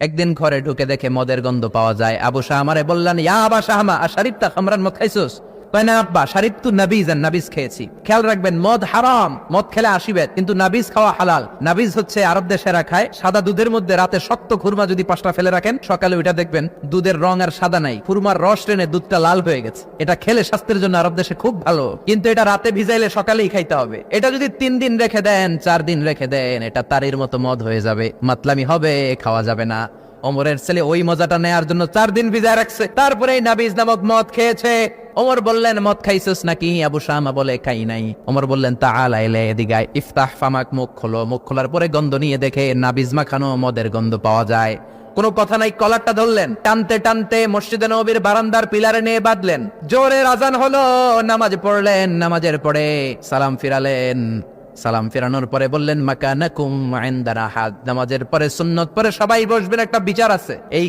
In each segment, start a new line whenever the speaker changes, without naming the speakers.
একদিন ঘরে ঢুকে দেখে মদের গন্ধ পাওয়া যায়। আবু শাহ আমারে বললেন, ইয়া আবা শাহমা আর শারিফ তা খামরান মত খাইছোস? কয়, না আব্বা শারিফ তু নাবিজ আর নাবিজ খেয়েছি। খেয়াল রাখবেন, মদ হারাম। মদ খেলে আসিবে, কিন্তু নাবিজ খাওয়া হালাল। নাবিজ হচ্ছে আরব দেশেরা খায়। সাদা দুধের মধ্যে রাতে শক্ত খুরমা যদি পাঁচটা ফেলে রাখেন, সকালে ওইটা দেখবেন দুধের রং আর সাদা নাই। খুরমার রস টেনে দুধটা লাল হয়ে গেছে। এটা খেলে স্বাস্থ্যের জন্য আরব দেশে খুব ভালো। কিন্তু এটা রাতে ভিজাইলে সকালেই খাইতে হবে। এটা যদি তিন দিন রেখে দেন, চার দিন রেখে দেন, এটা তারির মতো মদ হয়ে যাবে। মাতলামি হবে, খাওয়া যাবে না। ওমরের ছেলে ওই মজাটা নেয়ার জন্য চার দিন ভিজায় রাখছে। তারপরে নাবিজ নামক মদ খেয়েছে। ওমর বললেন, মদ খাইছিস নাকি? আবু শামা বলে, খাই নাই। ওমর বললেন তা আলাইলে এদিগায় ইফতাহ ফামাক, মুখ খোলো। মুখ খোলার পরে গন্ধ নিয়ে দেখে নাবিজ মাখানো মদের গন্ধ পাওয়া যায়। কোনো কথা নাই, কলারটা ধরলেন। টানতে টানতে মসজিদে নবীর বারান্দার পিলারে নিয়ে বাঁধলেন। জোরে রাজান হলো, নামাজ পড়লেন। নামাজের পরে সালাম ফিরালেন। সালাম ফেরানোর পরে বললেন, মাকানাকুম ইনদানা হাত নামাজের পরে, সুন্নত পরে সবাই বসবেন, একটা বিচার আছে। এই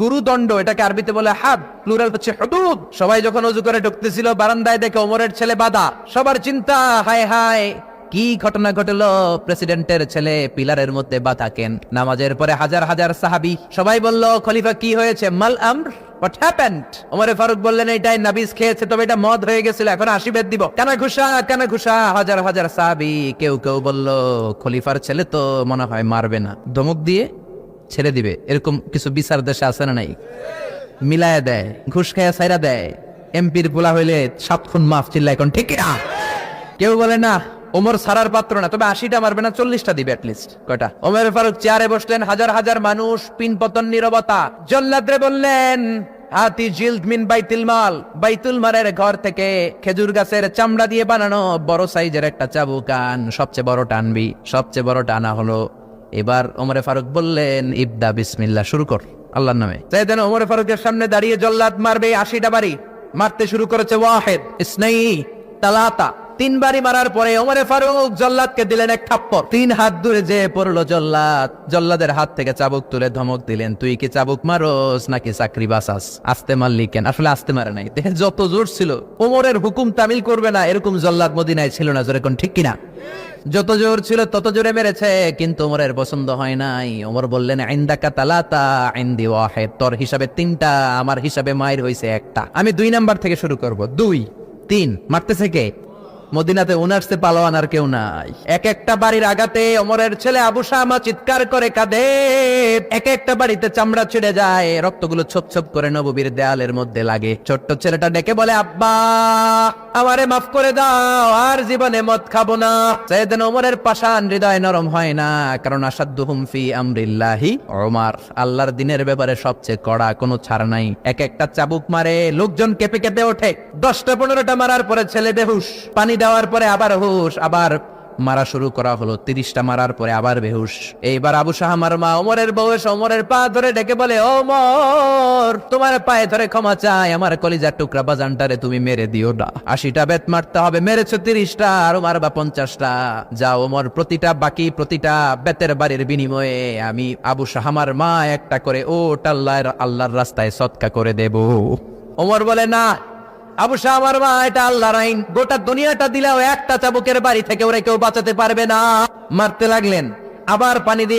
গুরুদণ্ড, এটাকে আরবিতে বলে হাদ প্লুরাল হচ্ছে হুদুদ। সবাই যখন অজু করে ঢুকতেছিল, বারান্দায় দেখে ওমরের ছেলে বাদা। সবার চিন্তা, হায় হায়, কি ঘটনা ঘটলো? প্রেসিডেন্টের ছেলে পিলারের মধ্যে বাতাকেন নামাজের পরে হাজার হাজার সাহাবি, সবাই বলল, খলিফা কি হয়েছে? মাল আমর হোয়াট হ্যাপেন্ড ওমরে ফারুক বললেন এটাই নাবিজ খেয়েছে, তবে এটা মদ হয়ে গেছিল, এখন আশীর্বাদ দিব। কানা ঘুষা কানা ঘুষা, হাজার হাজার সাহাবি, কেউ কেউ বলল, খলিফার ছেলে তো মনে হয় মারবে না। ধমক দিয়ে ছেড়ে দিবে। এরকম কিছু বিচার দেশে আছে না নাই? মিলায় দেয়, ঘুষ খাইয়া সাইরা দেয়। এমপির পোলা হইলে সাত খুন মাফ চিল্লা এখন ঠিক না কেউ বলে না, ওমর সারার পাত্র না, তবে আশিটা মারবে না, চল্লিশটা দিবে অ্যাটলিস্ট কয়টা? ওমর ফারুক চেয়ারে বসলেন, হাজার হাজার মানুষ, পিন পতন নিরবতা। জল্লাদরে বললেন, হাতি জিল্দ মিন বাইতুল মাল, বাইতুল মালের ঘর থেকে খেজুর গাছের চামড়া দিয়ে বানানো, বড় সাইজের একটা চাবুকান সবচেয়ে বড় টানবি, সবচেয়ে বড় টানা হলো এবার ওমরে ফারুক বললেন, ইবদা বিসমিল্লা শুরু কর, আল্লাহর নামে। তাই যেন ওমরে ফারুকের সামনে দাঁড়িয়ে জল্লাদ মারবে, আশিটা বাড়ি মারতে শুরু করেছে ওয়াহেদ ইসনাই তালাতা তিনবারই মারার পরে ওমরে ফারুক জল্লাদকে দিলেন এক থাপ্পড়। তিন হাত দূরে যে পড়ল জল্লাদ। জল্লাদের হাত থেকে চাবুক তুলে ধমক দিলেন, তুই কি চাবুক মারোস নাকি চাকরি বাসাস আস্তে মারলি কেন? আসলে আস্তে মারে নাই। দেহে যত জোর ছিল, ওমরের হুকুম তামিল করবে না, এরকম জল্লাদ মদিনায় ছিল না জোরে কোন ঠিক কিনা? যত জোর ছিল তত জোরে মেরেছে, কিন্তু ওমরের পছন্দ হয় নাই। ওমর বললেন আইন্দাকা তালাতা আইন্দি ওয়াহেদ, তোর হিসাবে তিনটা, আমার হিসাবে মায়ের হইছে একটা। আমি দুই নাম্বার থেকে শুরু করব। দুই, তিন, মারতেছে কে? মদিনাতে উনার্সে পালোয়ান আর কেউ নাই। এক একটা বাড়ির আগাতে ওমরের ছেলে আবু শামা চিৎকার করে কাঁদে। এক একটা বাড়িতে চামড়া ছিঁড়ে যায়, রক্তগুলো ছোপ ছোপ করে নববীর দেয়ালের মধ্যে লাগে। ছোট্ট ছেলেটা ডেকে বলে, আব্বা, আমারে মাফ করে দাও, আর জীবনে মদ খাব না। সেদিন ওমরের পাশান হৃদয় নরম হয় না, কারণ আসাদুহুম ফি আমরিল্লাহি ওমর। আল্লাহর দিনের ব্যাপারে সবচেয়ে কড়া কোনো ছাড় নাই। এক একটা চাবুক মারে, লোকজন কেঁপে কেঁপে ওঠে। দশটা পনেরোটা মারার পরে ছেলে বেহুশ, পানি দেওয়ার পরে আবার হুশ, আবার মারা শুরু করা হলো। তিরিশটা মারার পরে আবার বেহুশ। এইবার আবু শাহ আমার মা ওমরের বউয়েস ওমরের পা ধরে ডেকে বলে, ওমর, তোমার পায়ে ধরে ক্ষমা চাই, আমার কলিজার টুকরা বাজানটারে তুমি মেরে দিও না। আশিটা বেত মারতে হবে, মেরেছো তিরিশটা, আর মারবা পঞ্চাশটা। যা ওমর, প্রতিটা বাকি, প্রতিটা বেতের বাড়ির বিনিময়ে আমি আবু শাহ আমার মা একটা করে ও টাল্লার আল্লাহর রাস্তায় সৎকা করে দেব। ওমর বলে, না আবু শাহ আমার মা, এটা আল্লাহর আইন। গোটা দুনিয়াটা দিলেও একটা চাবুকের বাড়ি থেকে ওরা কেউ বাঁচাতে পারবে না। মারতে লাগলেন। আবার পানি দিয়ে